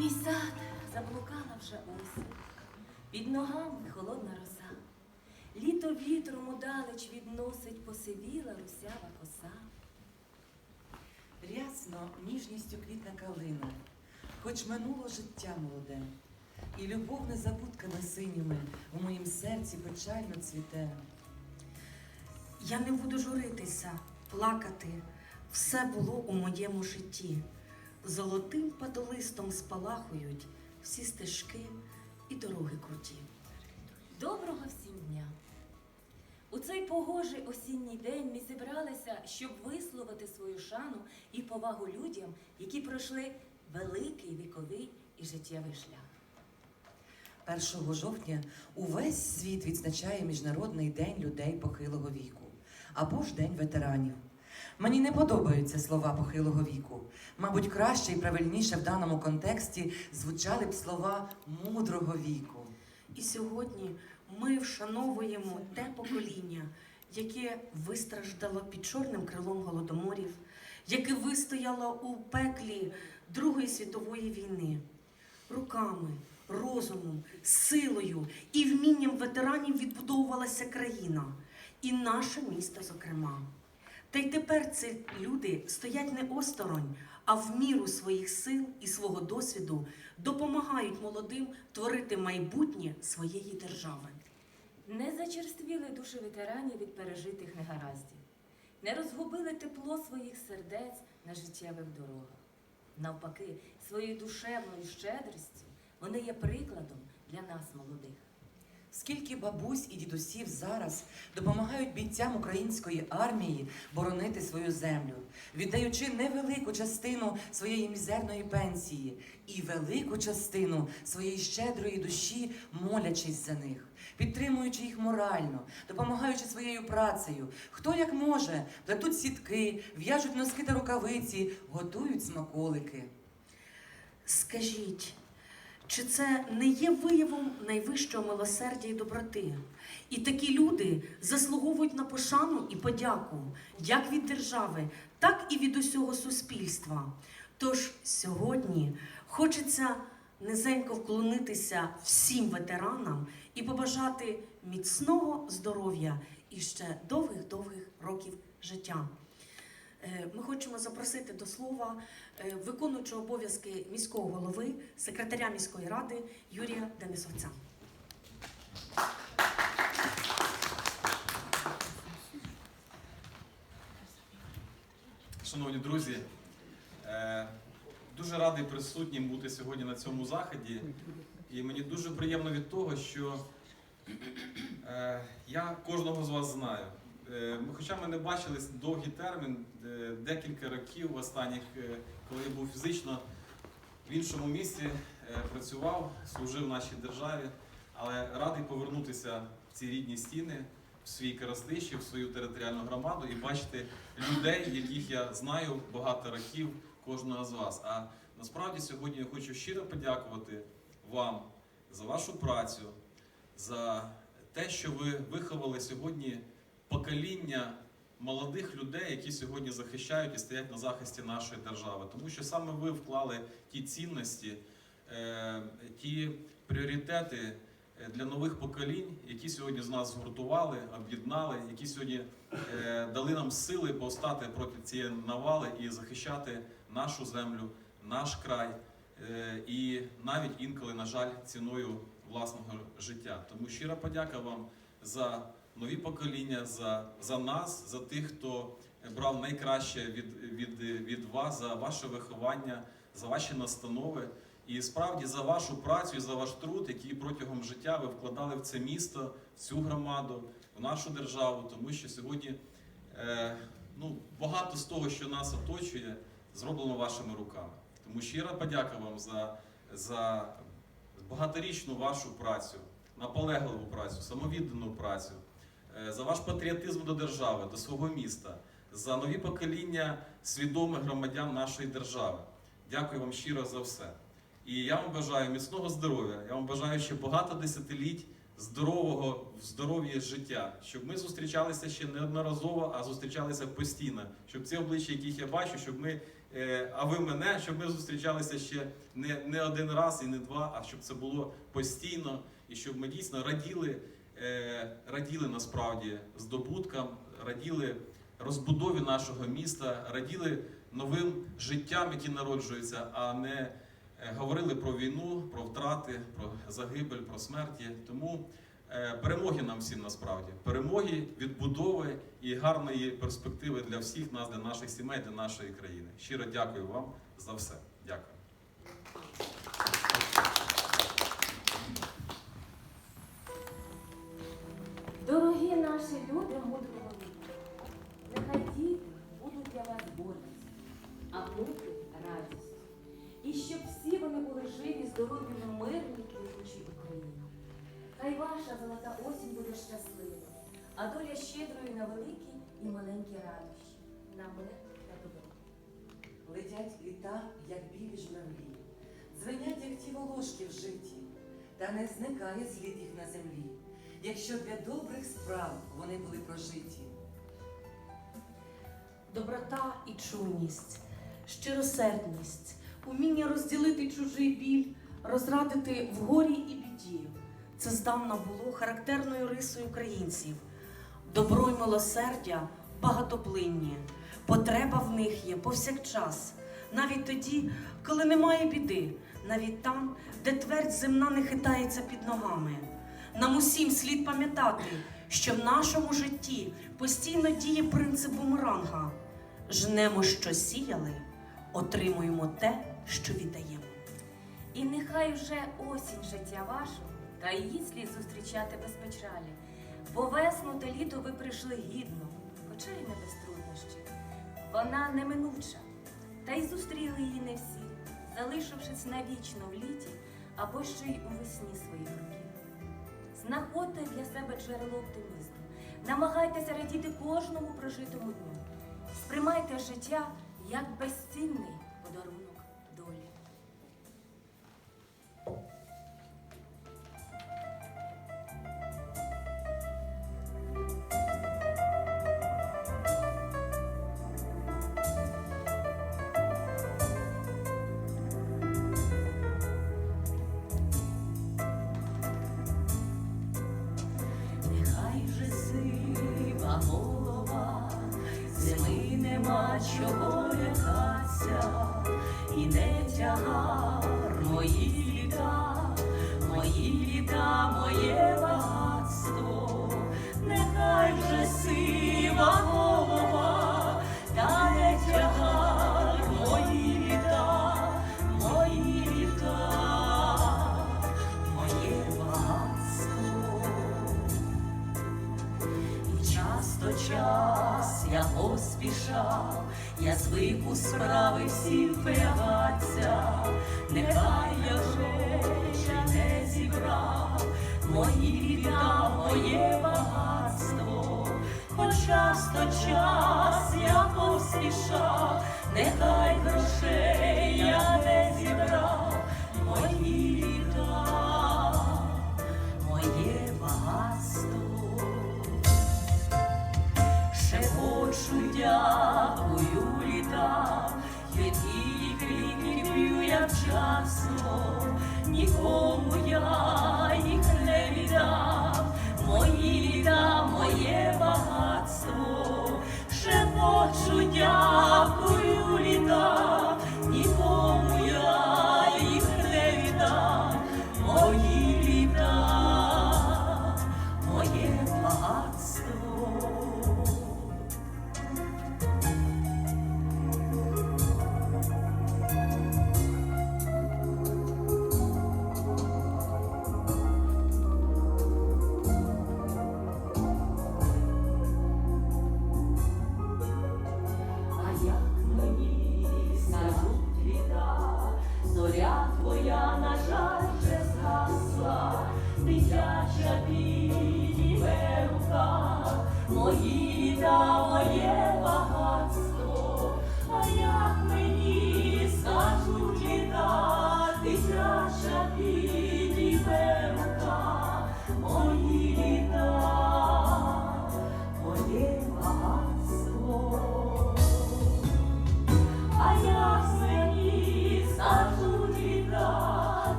мій сад заблукала вже осінь, під ногами холодна роса, літо вітром удалеч відносить посивіла русява коса. Рясно ніжністю квітна калина, хоч минуло життя молоде, і любов незабутка на синіми в моїм серці печально цвіте. Я не буду журитися, плакати, все було у моєму житті. Золотим падолистом спалахують всі стежки і дороги круті. Доброго всім дня! У цей погожий осінній день ми зібралися, щоб висловити свою шану і повагу людям, які пройшли великий віковий і життєвий шлях. 1 жовтня увесь світ відзначає Міжнародний день людей похилого віку або ж День ветеранів. Мені не подобаються слова похилого віку. Мабуть, краще і правильніше в даному контексті звучали б слова мудрого віку. І сьогодні ми вшановуємо те покоління, яке вистраждало під чорним крилом голодоморів, яке вистояло у пеклі Другої світової війни. Руками, розумом, силою і вмінням ветеранів відбудовувалася країна, і наше місто, зокрема. Та й тепер ці люди стоять не осторонь, а в міру своїх сил і свого досвіду допомагають молодим творити майбутнє своєї держави. Не зачерствіли душі ветеранів від пережитих негараздів, не розгубили тепло своїх сердець на життєвих дорогах. Навпаки, своєю душевною щедрістю вони є прикладом для нас, молодих. Скільки бабусь і дідусів зараз допомагають бійцям української армії боронити свою землю, віддаючи невелику частину своєї мізерної пенсії і велику частину своєї щедрої душі, молячись за них, підтримуючи їх морально, допомагаючи своєю працею. Хто як може, плетуть сітки, в'яжуть носки та рукавиці, готують смаколики. Скажіть, чи це не є виявом найвищого милосердя і доброти? І такі люди заслуговують на пошану і подяку як від держави, так і від усього суспільства. Тож сьогодні хочеться низенько вклонитися всім ветеранам і побажати міцного здоров'я і ще довгих-довгих років життя. Е, Ми хочемо запросити до слова е, виконуючого обов'язки міського голови, секретаря міської ради Юрія Денисовця. Шановні друзі, е, дуже радий присутнім бути сьогодні на цьому заході. І мені дуже приємно від того, що я кожного з вас знаю. Е, ми- Хоча ми не бачились довгий термін, декілька років останніх, е, коли я був фізично в іншому місці, е, працював, служив нашій державі, але радий повернутися в ці рідні стіни, в свій Коростишів, в свою територіальну громаду і бачити людей, яких я знаю багато років, кожного з вас. А насправді сьогодні я хочу щиро подякувати вам за вашу працю, за те, що ви виховали сьогодні покоління молодих людей, які сьогодні захищають і стоять на захисті нашої держави. Тому що саме ви вклали ті цінності, е, ті пріоритети е, для нових поколінь, які сьогодні з нас згуртували, об'єднали, які сьогодні е, дали нам сили повстати проти цієї навали і захищати нашу землю, наш край. І навіть інколи, на жаль, ціною власного життя. Тому щира подяка вам за нові покоління, за, за нас, за тих, хто брав найкраще від, від, від вас, за ваше виховання, за ваші настанови. І справді за вашу працю і за ваш труд, який протягом життя ви вкладали в це місто, в цю громаду, в нашу державу, тому що сьогодні е, ну, багато з того, що нас оточує, зроблено вашими руками. Тому щира подяка вам за, за багаторічну вашу працю, наполегливу працю, самовіддану працю, за ваш патріотизм до держави, до свого міста, за нові покоління свідомих громадян нашої держави. Дякую вам щиро за все. І я вам бажаю міцного здоров'я. Я вам бажаю ще багато десятиліть здорового в здоров'ї життя, щоб ми зустрічалися ще неодноразово, а зустрічалися постійно. Щоб ці обличчя, яких я бачу, щоб ми, е, а ви мене, щоб ми зустрічалися ще не, не один раз і не два, а щоб це було постійно, і щоб ми дійсно раділи е, раділи насправді здобуткам, раділи розбудові нашого міста, раділи новим життям, які народжуються, а не е, говорили про війну, про втрати, про загибель, про смерті. Тому е, перемоги нам всім насправді, перемоги, відбудови і гарної перспективи для всіх нас, для наших сімей, для нашої країни. Щиро дякую вам за все. Дякую. Наші мудрого віку, нехай діти будуть для вас гордістю, а внуки радістю. І щоб всі вони були живі, здорові, в мирній квітучій Україні. Хай ваша золота осінь буде щаслива, а доля щедрою на великі і маленькі радощі, на мир та добро. Летять літа, як білі журавлі, дзвенять, як ті волошки в житті, та не зникає слід їх на землі, якщо для добрих справ вони були прожиті. Доброта і чуйність, щиросердність, уміння розділити чужий біль, розрадити в горі і біді. Це здавна було характерною рисою українців. Добро й милосердя багатоплинні. Потреба в них є повсякчас, навіть тоді, коли немає біди, навіть там, де твердь земна не хитається під ногами. Нам усім слід пам'ятати, що в нашому житті постійно діє принцип бумеранга. Жнемо, що сіяли, отримуємо те, що віддаємо. І нехай вже осінь життя вашого, та її слід зустрічати без печалі. Бо весну та літо ви прийшли гідно, хоча й не без труднощів. Вона неминуча, та й зустріли її не всі, залишившись навічно в літі або ще й у весні своїх. Знаходьте для себе джерело оптимізму, намагайтеся радіти кожному прожитому дню. Сприймайте життя як безцінний нема чого лякаться, і не тягар мої літа, мої літа, моє багатство, нехай же сива голова, та не тягар мої літа, мої літа, моє багатство. І часто час я поспішав, я у справи всі впрягаться, нехай я вже не зібрав. Мої віта, моє багатство, хоч часто час я поспішав, нехай грошей дякую літа, які квітів я вчасно, нікому я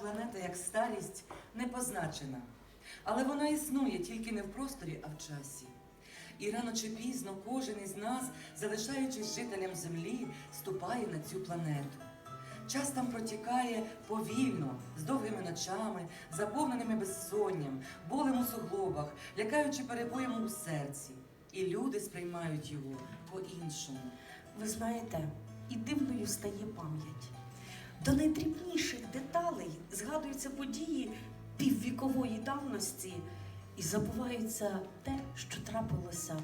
планета, як старість, не позначена. Але вона існує тільки не в просторі, а в часі. І рано чи пізно кожен із нас, залишаючись жителем Землі, ступає на цю планету. Час там протікає повільно, з довгими ночами, заповненими безсонням, болем у суглобах, лякаючи перебоєм у серці. І люди сприймають його по-іншому. Ви знаєте, і дивною стає пам'ять. До найдрібніших деталей згадуються події піввікової давності і забувається те, що трапилося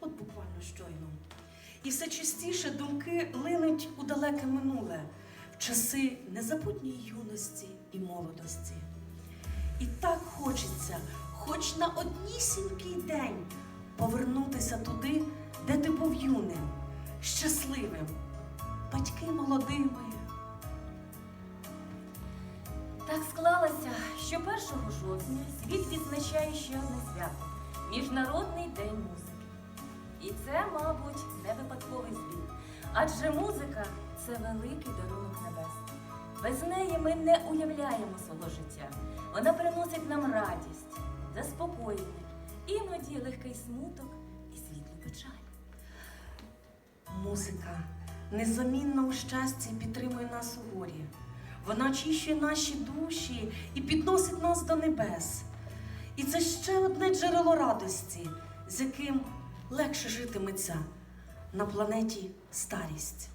от буквально щойно. І все частіше думки линуть у далеке минуле, в часи незабутньої юності і молодості. І так хочеться, хоч на однісінький день, повернутися туди, де ти був юним, щасливим, батьки молодими. Так склалося, що 1 жовтня світ відзначає ще одне свято Міжнародний день музики. І це, мабуть, не випадковий збіг. Адже музика це великий дарунок небес. Без неї ми не уявляємо свого життя. Вона приносить нам радість, заспокоєння, іноді легкий смуток і світлу печаль. Музика незамінно у щасті підтримує нас у горі. Вона очищує наші душі і підносить нас до небес. І це ще одне джерело радості, з яким легше житиметься на планеті старість.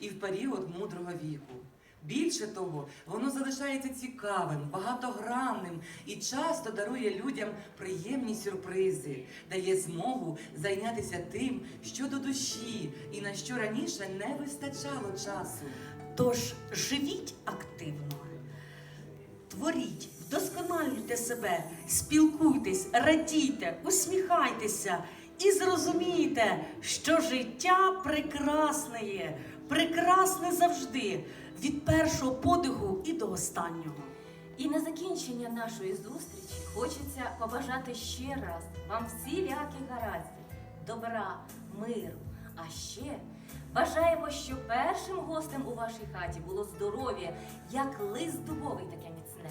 І в період мудрого віку. Більше того, воно залишається цікавим, багатогранним і часто дарує людям приємні сюрпризи, дає змогу зайнятися тим, що до душі і на що раніше не вистачало часу. Тож живіть активно, творіть, вдосконалюйте себе, спілкуйтесь, радійте, усміхайтеся і зрозумійте, що життя прекрасне є, прекрасне завжди, від першого подиху і до останнього. І на закінчення нашої зустрічі хочеться побажати ще раз вам всіляких гараздів, добра, миру. А ще бажаємо, що першим гостем у вашій хаті було здоров'я, як лист дубовий, таке міцне.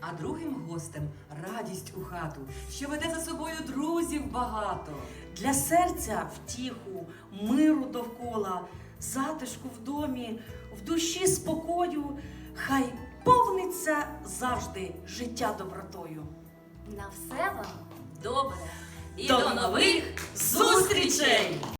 А другим гостем радість у хату, що веде за собою друзів багато. Для серця втіху, миру довкола, затишку в домі, в душі спокою, хай повниться завжди життя добротою. На все вам добре і До до нових зустрічей!